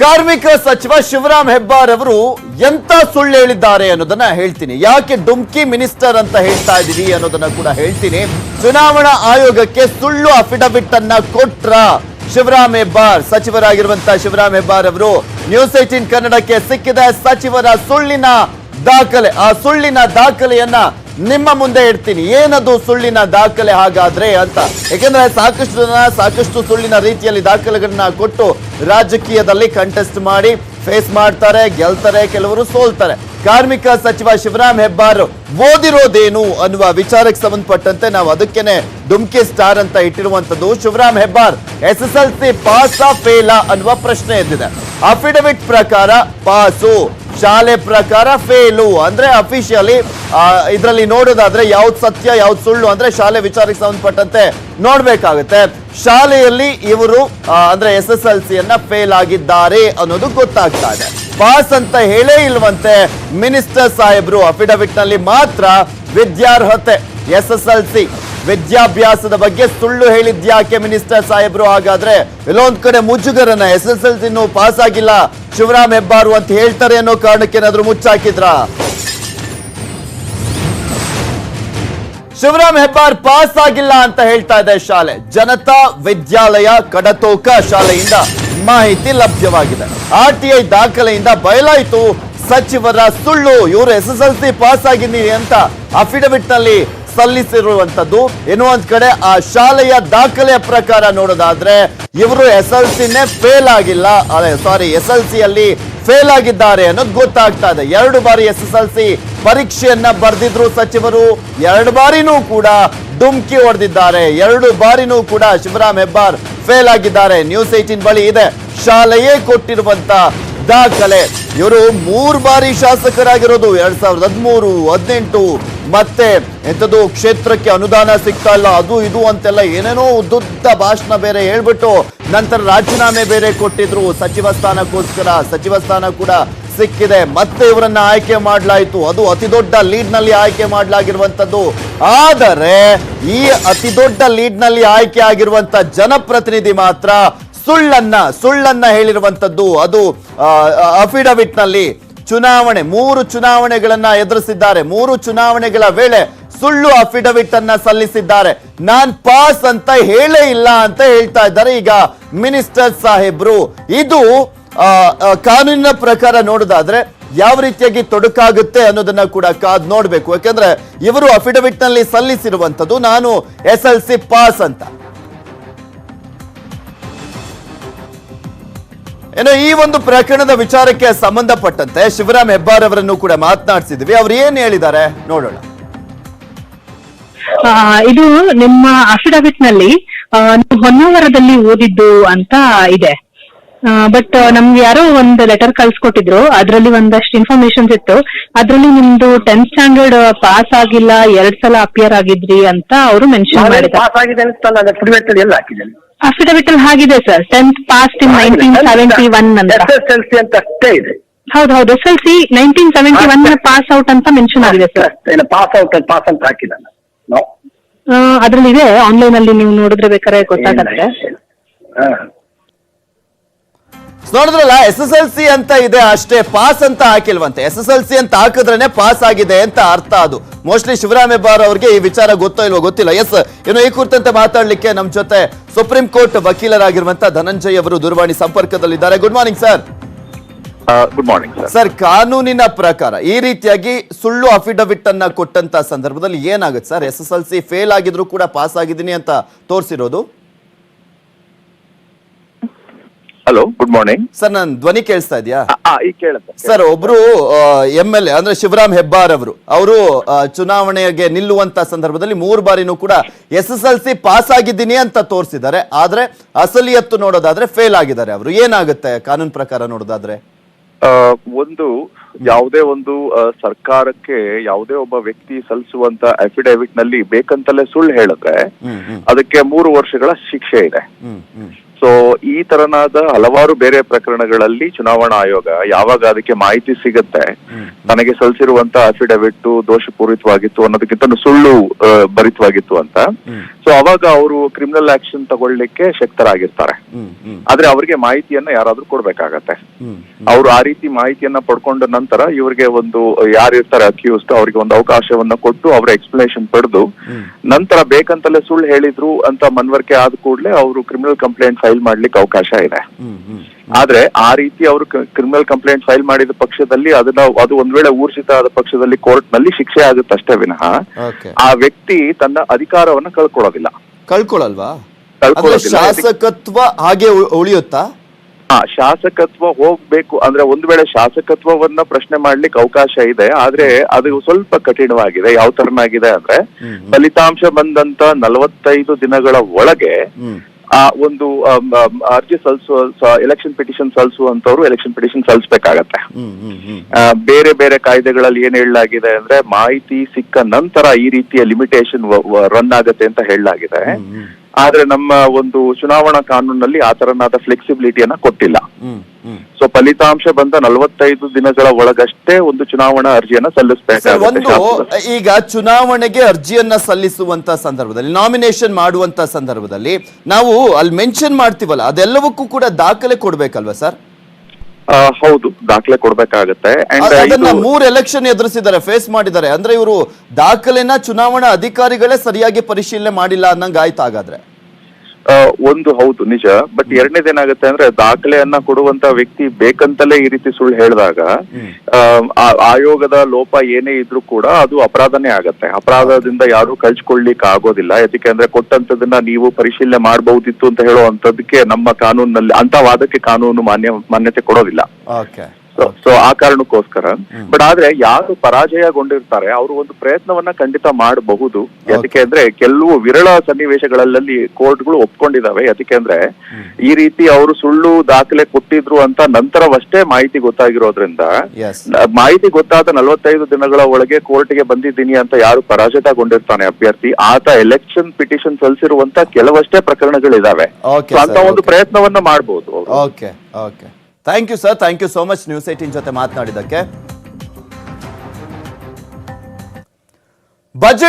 ಕಾರ್ಮಿಕ ಸಚಿವ ಶಿವರಾಮ್ ಹೆಬ್ಬಾರ್ ಅವರು ಎಂತ ಸುಳ್ಳು ಹೇಳಿದ್ದಾರೆ ಅನ್ನೋದನ್ನ ಹೇಳ್ತೀನಿ. ಯಾಕೆ ಡುಮ್ಕಿ ಮಿನಿಸ್ಟರ್ ಅಂತ ಹೇಳ್ತಾ ಇದ್ದೀವಿ ಅನ್ನೋದನ್ನ ಕೂಡ ಹೇಳ್ತೀನಿ. ಚುನಾವಣಾ ಆಯೋಗಕ್ಕೆ ಸುಳ್ಳು ಅಫಿಡವಿಟ್ ಅನ್ನ ಕೊಟ್ರ ಶಿವರಾಮ್ ಹೆಬ್ಬಾರ್. ಸಚಿವರಾಗಿರುವಂತಹ ಶಿವರಾಮ್ ಹೆಬ್ಬಾರ್ ಅವರು ನ್ಯೂಸ್ ಏಟೀನ್ ಕನ್ನಡಕ್ಕೆ ಸಿಕ್ಕಿದ ಸಚಿವರ ಸುಳ್ಳಿನ ದಾಖಲೆ, ಆ ಸುಳ್ಳಿನ ದಾಖಲೆಯನ್ನ ನಿಮ್ಮ ಮುಂದೆ ಇಡ್ತೀನಿ. ಏನದು ಸುಳ್ಳಿನ ದಾಖಲೆ ಹಾಗಾದ್ರೆ ಅಂತ. ಯಾಕೆಂದ್ರೆ ಸಾಕಷ್ಟು ಜನ ಸಾಕಷ್ಟು ಸುಳ್ಳಿನ ರೀತಿಯಲ್ಲಿ ದಾಖಲೆಗಳನ್ನ ಕೊಟ್ಟು ರಾಜಕೀಯದಲ್ಲಿ ಕಂಟೆಸ್ಟ್ ಮಾಡಿ ಫೇಸ್ ಮಾಡ್ತಾರೆ, ಗೆಲ್ತಾರೆ, ಕೆಲವರು ಸೋಲ್ತಾರೆ. ಕಾರ್ಮಿಕ ಸಚಿವ ಶಿವರಾಮ್ ಹೆಬ್ಬಾರ್ ಓದಿರೋದೇನು ಅನ್ನುವ ವಿಚಾರಕ್ಕೆ ಸಂಬಂಧಪಟ್ಟಂತೆ ನಾವು ಅದಕ್ಕೇನೆ ಡುಮ್ಕಿ ಸ್ಟಾರ್ ಅಂತ ಇಟ್ಟಿರುವಂತದ್ದು Shivaram Hebbar. S S L C ಪಾಸಾ ಫೇಲಾ ಅನ್ನುವ ಪ್ರಶ್ನೆ ಎದ್ದಿದೆ. ಅಫಿಡವಿಟ್ ಪ್ರಕಾರ ಪಾಸು ಶಾಲೆ ಪ್ರಕಾರ ಫೇಲು ಅಂದ್ರೆ ಅಫಿಷಿಯಲಿ ಇದರಲ್ಲಿ ನೋಡೋದಾದ್ರೆ ಯಾವ್ದು ಸತ್ಯ, ಯಾವ್ದು ಸುಳ್ಳು ಅಂದ್ರೆ ಶಾಲೆ ವಿಚಾರಕ್ಕೆ ಸಂಬಂಧಪಟ್ಟಂತೆ ನೋಡ್ಬೇಕಾಗುತ್ತೆ. ಶಾಲೆಯಲ್ಲಿ ಇವರು ಅಂದ್ರೆ ಎಸ್ ಎಸ್ ಎಲ್ ಸಿಯನ್ನ ಫೇಲ್ ಆಗಿದ್ದಾರೆ ಅನ್ನೋದು ಗೊತ್ತಾಗ್ತಾ ಇದೆ. ಪಾಸ್ ಅಂತ ಹೇಳೇ ಇಲ್ವಂತೆ ಮಿನಿಸ್ಟರ್ ಸಾಹೇಬ್ರು ಅಫಿಡವಿಟ್ನಲ್ಲಿ ಮಾತ್ರ ವಿದ್ಯಾರ್ಹತೆ ಎಸ್ ಎಸ್ ಎಲ್ ಸಿ ವಿದ್ಯಾಭ್ಯಾಸದ ಬಗ್ಗೆ ಸುಳ್ಳು ಹೇಳಿದ್ಯಾಕೆ ಮಿನಿಸ್ಟರ್ ಸಾಹೇಬ್ರು? ಹಾಗಾದ್ರೆ ಎಲ್ಲೊಂದ್ ಕಡೆ ಮುಜುಗರನ್ನ S S L C pass ಆಗಿಲ್ಲ. ಶಿವರಾಮ್ ಹೆಬ್ಬಾರು ಅಂತ ಹೇಳ್ತಾರೆ ಅನ್ನೋ ಕಾರಣಕ್ಕೆ ಏನಾದ್ರು ಮುಚ್ಚಾಕಿದ್ರ? ಶಿವರಾಮ್ ಹೆಬ್ಬಾರ್ ಪಾಸ್ ಆಗಿಲ್ಲ ಅಂತ ಹೇಳ್ತಾ ಇದೆ ಶಾಲೆ. ಜನತಾ ವಿದ್ಯಾಲಯ ಕಡತೋಕ ಶಾಲೆಯಿಂದ ಮಾಹಿತಿ ಲಭ್ಯವಾಗಿದೆ. ಆರ್ ಟಿ ಐ ದಾಖಲೆಯಿಂದ ಬಯಲಾಯಿತು, ಸಚಿವರ ಸುಳ್ಳು, ಇವರು S S L C pass ಆಗಿದ್ದೀರಿ ಅಂತ ಅಫಿಡವಿಟ್ನಲ್ಲಿ ಸಲ್ಲಿಸಿರುವಂತದ್ದು ಏನೋ ಒಂದ್ ಕಡೆ ಆ ಶಾಲೆಯ ದಾಖಲೆಯ ಪ್ರಕಾರ ನೋಡೋದಾದ್ರೆ, ಇವರು ಎಸ್ ಎಲ್ ಸಿನೇ ಫೇಲ್ ಆಗಿಲ್ಲ. ಸಾರಿ ಎಸ್ ಎಲ್ ಸಿ ಅಲ್ಲಿ ಫೇಲ್ ಆಗಿದ್ದಾರೆ ಅನ್ನೋದು ಗೊತ್ತಾಗ್ತಾ ಇದೆ. ಎರಡು ಬಾರಿ ಎಸ್ ಎಸ್ ಎಲ್ ಸಿ ಪರೀಕ್ಷೆಯನ್ನ ಬರೆದಿದ್ರು ಸಚಿವರು. ಎರಡು ಬಾರಿನೂ ಕೂಡ ಡುಮ್ಕಿ ಹೊಡೆದಿದ್ದಾರೆ. ಎರಡು ಬಾರಿನೂ ಕೂಡ ಶಿವರಾಮ್ ಹೆಬ್ಬಾರ್ ಫೇಲ್ ಆಗಿದ್ದಾರೆ. ನ್ಯೂಸ್ ಏಟೀನ್ ಬಳಿ ಇದೆ. ಶಾಲೆಯೇ ಕೊಟ್ಟಿರುವಂತ ದಾಖಲೆ. ಇವರು ಮೂರು ಬಾರಿ ಶಾಸಕರಾಗಿರೋದು. ಎರಡ್ ಸಾವಿರದ ಹದಿಮೂರು, ಹದಿನೆಂಟು ಮತ್ತೆ ಎಂಥದ್ದು ಕ್ಷೇತ್ರಕ್ಕೆ ಅನುದಾನ ಸಿಗ್ತಾ ಇಲ್ಲ, ಅದು ಇದು ಅಂತೆಲ್ಲ ಏನೇನೋ ಉದ್ದುದ್ದ ಭಾಷಣ ಬೇರೆ ಹೇಳ್ಬಿಟ್ಟು ನಂತರ ರಾಜೀನಾಮೆ ಬೇರೆ ಕೊಟ್ಟಿದ್ರು. ಸಚಿವ ಸ್ಥಾನಕ್ಕೋಸ್ಕರ, ಸಚಿವ ಸ್ಥಾನ ಕೂಡ ಸಿಕ್ಕಿದೆ. ಮತ್ತೆ ಇವರನ್ನ ಆಯ್ಕೆ ಮಾಡಲಾಯಿತು. ಅದು ಅತಿ ದೊಡ್ಡ ಲೀಡ್ನಲ್ಲಿ ಆಯ್ಕೆ ಮಾಡಲಾಗಿರುವಂತದ್ದು ಆದರೆ ಈ ಅತಿ ದೊಡ್ಡ ಲೀಡ್ನಲ್ಲಿ ಆಯ್ಕೆ ಆಗಿರುವಂತ ಜನಪ್ರತಿನಿಧಿ ಮಾತ್ರ ಸುಳ್ಳನ್ನ ಸುಳ್ಳನ್ನ ಹೇಳಿರುವಂತದ್ದು ಅದು ಅಫಿಡವಿಟ್ನಲ್ಲಿ ಚುನಾವಣೆ, ಮೂರು ಚುನಾವಣೆಗಳನ್ನ ಎದುರಿಸಿದ್ದಾರೆ. ಮೂರು ಚುನಾವಣೆಗಳ ವೇಳೆ ಸುಳ್ಳು ಅಫಿಡವಿಟ್ ಅನ್ನ ಸಲ್ಲಿಸಿದ್ದಾರೆ. ನಾನ್ ಪಾಸ್ ಅಂತ ಹೇಳೇ ಇಲ್ಲ ಅಂತ ಹೇಳ್ತಾ ಇದ್ದಾರೆ ಈಗ ಮಿನಿಸ್ಟರ್ ಸಾಹೇಬ್ರು. ಇದು ಕಾನೂನಿನ ಪ್ರಕಾರ ನೋಡೋದಾದ್ರೆ ಯಾವ ರೀತಿಯಾಗಿ ತೊಡಕಾಗುತ್ತೆ ಅನ್ನೋದನ್ನ ಕೂಡ ಕಾದ್ ನೋಡ್ಬೇಕು. ಯಾಕಂದ್ರೆ ಇವರು ಅಫಿಡವಿಟ್ನಲ್ಲಿ ಸಲ್ಲಿಸಿರುವಂತದ್ದು ನಾನು ಎಸ್ ಪಾಸ್ ಅಂತ. ಏನೋ ಈ ಒಂದು ಪ್ರಕರಣದ ವಿಚಾರಕ್ಕೆ ಸಂಬಂಧಪಟ್ಟಂತೆ ಶಿವರಾಮ್ ಹೆಬ್ಬಾರ್ ಅವರನ್ನು ಕೂಡ ಮಾತನಾಡಿಸಿದ್ವಿ. ಅವ್ರು ಏನ್ ಹೇಳಿದ್ದಾರೆ? ನೋಡೋಣ. ಇದು ನಿಮ್ಮ ಅಫಿಡವಿಟ್ನಲ್ಲಿ ಹೊನ್ನಾವರದಲ್ಲಿ ಓದಿದ್ದು ಅಂತ ಇದೆ. ಬಟ್ ನಮ್ಗೆ ಯಾರೋ ಒಂದು ಲೆಟರ್ ಕಳ್ಸಿಕೊಟ್ಟಿದ್ರು. ಅದ್ರಲ್ಲಿ ಒಂದಷ್ಟು ಇನ್ಫಾರ್ಮೇಶನ್ಸ್ ಇತ್ತು. ಅದ್ರಲ್ಲಿ ನಿಮ್ದು ಟೆಂತ್ ಸ್ಟ್ಯಾಂಡರ್ಡ್ ಪಾಸ್ ಆಗಿಲ್ಲ ಎರಡ್ ಸಲ ಅಪಿಯರ್ ಆಗಿದ್ರಿ ಅಂತ ಅವರು ಮೆನ್ಷನ್ ಮಾಡಿದ್ದಾರೆ. ಪಾಸ್ ಆಗಿದೆ ಅಫಿಡವಿಟ್ ಅಲ್ಲಿ ಎಲ್ಲ ಹಾಕಿದ್ದೇನೆ. ಅಫಿಡವಿಟ್ ಅಲ್ಲಿ ಹಾಗಿದೆ sir tenth pass in nineteen seventy one ಅಂತ. ಎಸ್ ಎಸ್ ಎಲ್ ಸಿ ಅಂತ ಅಷ್ಟೇ ಇದೆ. ಹೌದು ಹೌದು. S L C nineteen seventy one pass out ಅಂತ ಮೆನ್ಷನ್ ಆಗಿದೆ ಸರ್ ಇಲ್ಲ ಪಾಸ್ ಔಟ್ ಪಾಸ್ ಅಂತ ಅದ್ರಲ್ಲಿ ಇದೆ ಆನ್ಲೈನ್ ಅಲ್ಲಿ ನೀವು ನೋಡಿದ್ರೆ ಬೇಕಾದ್ರೆ ಗೊತ್ತಾಗತ್ತೆ. ನೋಡಿದ್ರಲ್ಲ ಎಸ್ ಎಸ್ ಎಲ್ ಸಿ ಅಂತ ಇದೆ ಅಷ್ಟೇ ಪಾಸ್ ಅಂತ ಹಾಕಿಲ್ವಂತೆ. ಎಸ್ ಎಸ್ ಎಲ್ ಸಿ ಅಂತ ಹಾಕಿದ್ರೇನೆ ಪಾಸ್ ಆಗಿದೆ ಅಂತ ಅರ್ಥ ಅದು. ಮೋಸ್ಟ್ಲಿ ಶಿವರಾಮ್ ಹೆಬ್ಬಾರ್ ಅವ್ರಿಗೆ ಈ ವಿಚಾರ ಗೊತ್ತೋ ಇಲ್ವೋ ಗೊತ್ತಿಲ್ಲ. ಎಸ್ ಇನ್ನು ಈ ಕುರಿತಂತೆ ಮಾತಾಡ್ಲಿಕ್ಕೆ ನಮ್ ಜೊತೆ ಸುಪ್ರೀಂ ಕೋರ್ಟ್ ವಕೀಲರಾಗಿರುವಂತ ಧನಂಜಯ್ ಅವರು ದೂರವಾಣಿ ಸಂಪರ್ಕದಲ್ಲಿದ್ದಾರೆ. Good morning sir good morning sir sir ಕಾನೂನಿನ ಪ್ರಕಾರ ಈ ರೀತಿಯಾಗಿ ಸುಳ್ಳು ಅಫಿಡವಿಟ್ ಅನ್ನ ಕೊಟ್ಟಂತ ಸಂದರ್ಭದಲ್ಲಿ ಏನಾಗುತ್ತೆ sir S S L C fail ಆಗಿದ್ರು ಕೂಡ ಪಾಸ್ ಆಗಿದ್ದೀನಿ ಅಂತ ತೋರಿಸಿರೋದು? ಹಲೋ ಗುಡ್ ಮಾರ್ನಿಂಗ್ ಸರ್ ನನ್ ಧ್ವನಿ ಕೇಳಿಸ್ತಾ ಇದೆಯಾ? ಈಗ ಕೇಳುತ್ತೆ ಸರ್ ಒಬ್ರು ಎಂ ಎಲ್ ಎ ಅಂದ್ರೆ ಶಿವರಾಮ್ ಹೆಬ್ಬಾರ್ ಅವರು ಅವರು ಚುನಾವಣೆಗೆ ನಿಲ್ಲುವಂತ ಸಂದರ್ಭದಲ್ಲಿ ಮೂರು ಬಾರಿನೂ ಕೂಡ S S L C pass ಆಗಿದ್ದೀನಿ ಅಂತ ತೋರಿಸಿದ್ದಾರೆ. ಆದ್ರೆ ಅಸಲಿಯತ್ತು ನೋಡೋದಾದ್ರೆ ಫೇಲ್ ಆಗಿದ್ದಾರೆ ಅವರು. ಏನಾಗುತ್ತೆ ಕಾನೂನು ಪ್ರಕಾರ ನೋಡೋದಾದ್ರೆ? ಆ, ಒಂದು ಯಾವುದೇ ಒಂದು ಆ, ಸರ್ಕಾರಕ್ಕೆ ಯಾವುದೇ ಒಬ್ಬ ವ್ಯಕ್ತಿ ಸಲ್ಲಿಸುವಂತ ಅಫಿಡೇವಿಟ್ನಲ್ಲಿ ಬೇಕಂತಲೇ ಸುಳ್ಳು ಹೇಳಿದ್ರೆ ಹ್ಮ್ ಹ್ಮ್. ಅದಕ್ಕೆ ಮೂರು ವರ್ಷಗಳ ಶಿಕ್ಷೆ ಇದೆ. ಹ್ಮ್ ಹ್ಮ್. ಸೊ ಈ ತರನಾದ ಹಲವಾರು ಬೇರೆ ಪ್ರಕರಣಗಳಲ್ಲಿ ಚುನಾವಣಾ ಆಯೋಗ ಯಾವಾಗ ಅದಕ್ಕೆ ಮಾಹಿತಿ ಸಿಗುತ್ತೆ ತನಗೆ ಸಲ್ಲಿಸಿರುವಂತ ಅಫಿಡವಿಟ್ ದೋಷಪೂರಿತವಾಗಿತ್ತು ಅನ್ನೋದಕ್ಕಿಂತ ಸುಳ್ಳು ಭರಿತವಾಗಿತ್ತು ಅಂತ. ಸೊ ಅವಾಗ ಅವರು ಕ್ರಿಮಿನಲ್ ಆಕ್ಷನ್ ತಗೊಳ್ಳಿಕ್ಕೆ ಶಕ್ತರಾಗಿರ್ತಾರೆ. ಆದ್ರೆ ಅವರಿಗೆ ಮಾಹಿತಿಯನ್ನ ಯಾರಾದ್ರೂ ಕೊಡ್ಬೇಕಾಗತ್ತೆ. ಅವರು ಆ ರೀತಿ ಮಾಹಿತಿಯನ್ನ ಪಡ್ಕೊಂಡ ನಂತರ ಇವರಿಗೆ ಒಂದು ಯಾರು ಇರ್ತಾರೆ ಅಕ್ಯೂಸ್ಡ್ ಅವರಿಗೆ ಒಂದು ಅವಕಾಶವನ್ನ ಕೊಟ್ಟು ಅವರ ಎಕ್ಸ್ಪ್ಲನೇಷನ್ ಪಡೆದು ನಂತರ ಬೇಕಂತಲೇ ಸುಳ್ಳು ಹೇಳಿದ್ರು ಅಂತ ಮನವರಿಕೆ ಆದ ಕೂಡಲೇ ಅವರು ಕ್ರಿಮಿನಲ್ ಕಂಪ್ಲೇಂಟ್ ಫೈಲ್ ಮಾಡ್ಲಿಕ್ಕೆ ಅವಕಾಶ ಇದೆ. ಆದ್ರೆ ಆ ರೀತಿ ಅವರು ಕ್ರಿಮಿನಲ್ ಕಂಪ್ಲೇಂಟ್ ಫೈಲ್ ಮಾಡಿದ ಪಕ್ಷದಲ್ಲಿ ಅದನ್ನ ಅದು ಒಂದ್ ವೇಳೆ ಊರ್ಜಿತ ಆದ ಪಕ್ಷದಲ್ಲಿ ಕೋರ್ಟ್ನಲ್ಲಿ ಶಿಕ್ಷೆ ಆಗುತ್ತಷ್ಟೇ ವಿನಃ ಆ ವ್ಯಕ್ತಿ ತನ್ನ ಅಧಿಕಾರವನ್ನ ಕಳ್ಕೊಳ್ಳೋದಿಲ್ಲ. ಕಳ್ಕೊಳ್ಳಲ್ವಾ? ಕಳ್ಕೊಳ್ಳೋದಿಲ್ಲ. ಶಾಸಕತ್ವ ಹಾಗೆ ಉಳಿಯುತ್ತಾ? ಹಾ ಶಾಸಕತ್ವ ಹೋಗ್ಬೇಕು. ಅಂದ್ರೆ ಒಂದ್ ವೇಳೆ ಶಾಸಕತ್ವವನ್ನ ಪ್ರಶ್ನೆ ಮಾಡ್ಲಿಕ್ಕೆ ಅವಕಾಶ ಇದೆ. ಆದ್ರೆ ಅದು ಸ್ವಲ್ಪ ಕಠಿಣವಾಗಿದೆ. ಯಾವ ತರನಾಗಿದೆ ಅಂದ್ರೆ ಫಲಿತಾಂಶ ಬಂದಂತ ನಲವತ್ತೈದು ದಿನಗಳ ಒಳಗೆ ಒಂದು ಆಮ್, ಆಮ್, ಅರ್ಜಿ ಸಲ್ಲಿಸುವ ಎಲೆಕ್ಷನ್ ಪಿಟಿಷನ್ ಸಲ್ಲಿಸುವಂತವ್ರು ಎಲೆಕ್ಷನ್ ಪಿಟಿಷನ್ ಸಲ್ಲಿಸಬೇಕಾಗತ್ತೆ ಆ, ಬೇರೆ ಬೇರೆ ಕಾಯ್ದೆಗಳಲ್ಲಿ ಏನ್ ಹೇಳಲಾಗಿದೆ ಅಂದ್ರೆ ಮಾಹಿತಿ ಸಿಕ್ಕ ನಂತರ ಈ ರೀತಿಯ ಲಿಮಿಟೇಷನ್ ರನ್ ಆಗತ್ತೆ ಅಂತ ಹೇಳಲಾಗಿದೆ. ಆದ್ರೆ ನಮ್ಮ ಒಂದು ಚುನಾವಣಾ ಕಾನೂನಲ್ಲಿ ಆ ತರನಾದ ಫ್ಲೆಕ್ಸಿಬಿಲಿಟಿಯನ್ನ ಕೊಟ್ಟಿಲ್ಲ. ಸೊ ಫಲಿತಾಂಶ ಬಂದ ನಲವತ್ತೈದು ದಿನಗಳ ಒಳಗಷ್ಟೇ ಒಂದು ಚುನಾವಣಾ ಅರ್ಜಿಯನ್ನ ಸರ್ ಸಲ್ಲಿಸಬೇಕಾಗುತ್ತೆ ಒಂದು ಈಗ ಚುನಾವಣೆಗೆ ಅರ್ಜಿಯನ್ನ ಸಲ್ಲಿಸುವಂತ ಸಂದರ್ಭದಲ್ಲಿ ನಾಮಿನೇಷನ್ ಮಾಡುವಂತ ಸಂದರ್ಭದಲ್ಲಿ ನಾವು ಅಲ್ಲಿ ಮೆನ್ಷನ್ ಮಾಡ್ತೀವಲ್ಲ ಅದೆಲ್ಲವಕ್ಕೂ ಕೂಡ ದಾಖಲೆ ಕೊಡ್ಬೇಕಲ್ವಾ ಸರ್? ಹೌದು ದಾಖಲೆ ಕೊಡ್ಬೇಕಾಗತ್ತೆ. ಅಂಡ್ ಅದನ್ನ ಇದು ಮೂರ್ ಎಲೆಕ್ಷನ್ ಎದುರಿಸಿದ್ದಾರೆ ಫೇಸ್ ಮಾಡಿದ್ದಾರೆ. ಅಂದ್ರೆ ಇವರು ದಾಖಲೆನ ಚುನಾವಣಾ ಅಧಿಕಾರಿಗಳೇ ಸರಿಯಾಗಿ ಪರಿಶೀಲನೆ ಮಾಡಿಲ್ಲ ಅನ್ನಂಗ್ ಆಯ್ತು ಹಾಗಾದ್ರೆ. ಒಂದು ಹೌದು ನಿಜ. ಬಟ್ ಎರಡನೇದೇನಾಗುತ್ತೆ ಅಂದ್ರೆ ದಾಖಲೆಯನ್ನ ಕೊಡುವಂತ ವ್ಯಕ್ತಿ ಬೇಕಂತಲೇ ಈ ರೀತಿ ಸುಳ್ಳು ಹೇಳಿದಾಗ ಆ, ಆಯೋಗದ ಲೋಪ ಏನೇ ಇದ್ರೂ ಕೂಡ ಅದು ಅಪರಾಧನೇ ಆಗತ್ತೆ. ಅಪರಾಧದಿಂದ ಯಾರು ಕಳ್ಸಿಕೊಳ್ಳಿಕ್ ಆಗೋದಿಲ್ಲ. ಯಾಕೆ ಅಂದ್ರೆ ಕೊಟ್ಟಂತದನ್ನ ನೀವು ಪರಿಶೀಲನೆ ಮಾಡಬಹುದಿತ್ತು ಅಂತ ಹೇಳುವಂತದಕ್ಕೆ ನಮ್ಮ ಕಾನೂನಿನಲ್ಲಿ ಅಂತ ವಾದಕ್ಕೆ ಕಾನೂನು ಮಾನ್ಯ ಮಾನ್ಯತೆ ಕೊಡೋದಿಲ್ಲ. ಸೊ ಆ ಕಾರಣಕ್ಕೋಸ್ಕರ. ಬಟ್ ಆದ್ರೆ ಯಾರು ಪರಾಜಯಗೊಂಡಿರ್ತಾರೆ ಅವರು ಒಂದು ಪ್ರಯತ್ನವನ್ನ ಖಂಡಿತ ಮಾಡಬಹುದು. ಯಾಕೆ ಅಂದ್ರೆ ಕೆಲವು ವಿರಳ ಸನ್ನಿವೇಶಗಳಲ್ಲಿ ಕೋರ್ಟ್ಗಳು ಒಪ್ಕೊಂಡಿದಾವೆ. ಯಾಕೆ ಅಂದ್ರೆ ಈ ರೀತಿ ಅವರು ಸುಳ್ಳು ದಾಖಲೆ ಕೊಟ್ಟಿದ್ರು ಅಂತ ನಂತರವಷ್ಟೇ ಮಾಹಿತಿ ಗೊತ್ತಾಗಿರೋದ್ರಿಂದ ಮಾಹಿತಿ ಗೊತ್ತಾದ ನಲವತ್ತೈದು ದಿನಗಳ ಒಳಗೆ ಕೋರ್ಟ್ಗೆ ಬಂದಿದ್ದೀನಿ ಅಂತ ಯಾರು ಪರಾಜಿತಗೊಂಡಿರ್ತಾನೆ ಅಭ್ಯರ್ಥಿ ಆತ ಎಲೆಕ್ಷನ್ ಪಿಟಿಷನ್ ಸಲ್ಲಿಸಿರುವಂತ ಕೆಲವಷ್ಟೇ ಪ್ರಕರಣಗಳಿದಾವೆ. ಅಂತ ಒಂದು ಪ್ರಯತ್ನವನ್ನ ಮಾಡಬಹುದು okay okay thank you sir thank you so much news eighteen ಜೊತೆ ಮಾತನಾಡಿದ್ದಕ್ಕೆ. ಬಜೆಟ್